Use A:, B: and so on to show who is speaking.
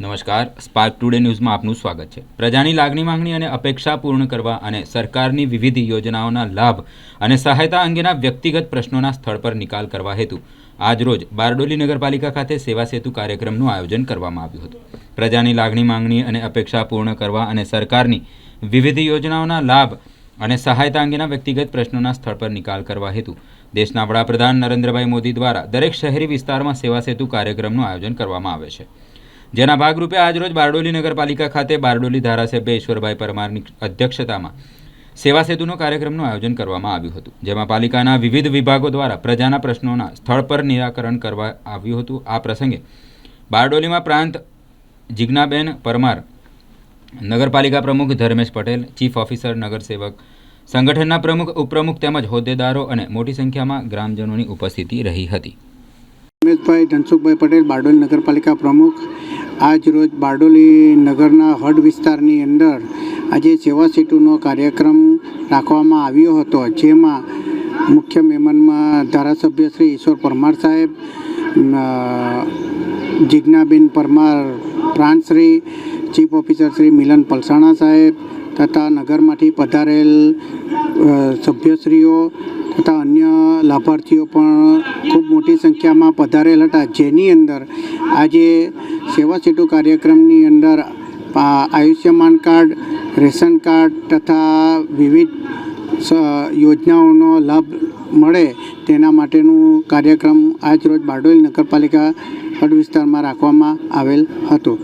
A: નમસ્કાર. Spark today ન્યૂઝમાં આપનું સ્વાગત છે. પ્રજાની લાગણી માંગણી અને અપેક્ષા પૂર્ણ કરવા અને સરકારની વિવિધ યોજનાઓના લાભ અને સહાયતા અંગેના વ્યક્તિગત પ્રશ્નોના સ્થળ પર નિકાલ કરવા હેતુ. આજરોજ બારડોલી નગરપાલિકા ખાતે સેવા સેતુ કાર્યક્રમનું આયોજન કરવામાં આવ્યું હતું. પ્રજાની લાગણી માંગણી અને અપેક્ષા પૂર્ણ કરવા અને સરકારની વિવિધ યોજનાઓના લાભ અને સહાયતા અંગેના વ્યક્તિગત પ્રશ્નોના સ્થળ પર નિકાલ કરવા હેતુ. દેશના વડાપ્રધાન નરેન્દ્રભાઈ મોદી દ્વારા દરેક શહેરી વિસ્તારમાં સેવા સેતુ કાર્યક્રમનું આયોજન કરવામાં આવે છે. જેના ભાગરૂપે આજરોજ બારડોલી નગરપાલિકા ખાતે બારડોલી ધારાસભ્ય ઈશ્વરભાઈ પરમારની અધ્યક્ષતામાં સેવા સેતુનો કાર્યક્રમનું આયોજન કરવામાં આવ્યું હતું. જેમાં પાલિકાના વિવિધ વિભાગો દ્વારા પ્રજાના પ્રશ્નોના સ્થળ પર નિરાકરણ કરવા આવ્યું હતું. આ પ્રસંગે બારડોલીમાં પ્રાંત જિજ્ઞાબેન પરમાર, નગરપાલિકા પ્રમુખ ધર્મેશ પટેલ, ચીફ ઓફિસર, નગરસેવક સંગઠનના પ્રમુખ, ઉપપ્રમુખ તેમજ હોદ્દેદારો અને મોટી સંખ્યામાં ગ્રામજનોની ઉપસ્થિતિ રહી હતી.
B: રમેશભાઈ ધનસુખભાઈ પટેલ, બારડોલી નગરપાલિકા પ્રમુખ. આજ રોજ બારડોલી નગરના હડ વિસ્તારની અંદર આજે સેવા સેતુનો કાર્યક્રમ રાખવામાં આવ્યો હતો, જેમાં મુખ્ય મહેમાનમાં ધારાસભ્ય શ્રી ઈશ્વર પરમાર સાહેબ જિજ્ઞાબેન પરમાર પ્રાંતશ્રી ચીફ ઓફિસર શ્રી મિલન પલસાણા સાહેબ, તથા નગરમાંથી પધારેલ સભ્યશ્રીઓ તથા અન્ય લાભાર્થીઓ પણ ખૂબ મોટી સંખ્યામાં પધારેલ હતા. જેની અંદર આજે સેવા સેતુ કાર્યક્રમની અંદર આયુષ્યમાન કાર્ડ, રેશન કાર્ડ તથા વિવિધ યોજનાઓનો લાભ મળે તેના માટેનું કાર્યક્રમ આજ રોજ બારડોલી નગરપાલિકા હડ વિસ્તારમાં રાખવામાં આવેલ હતો.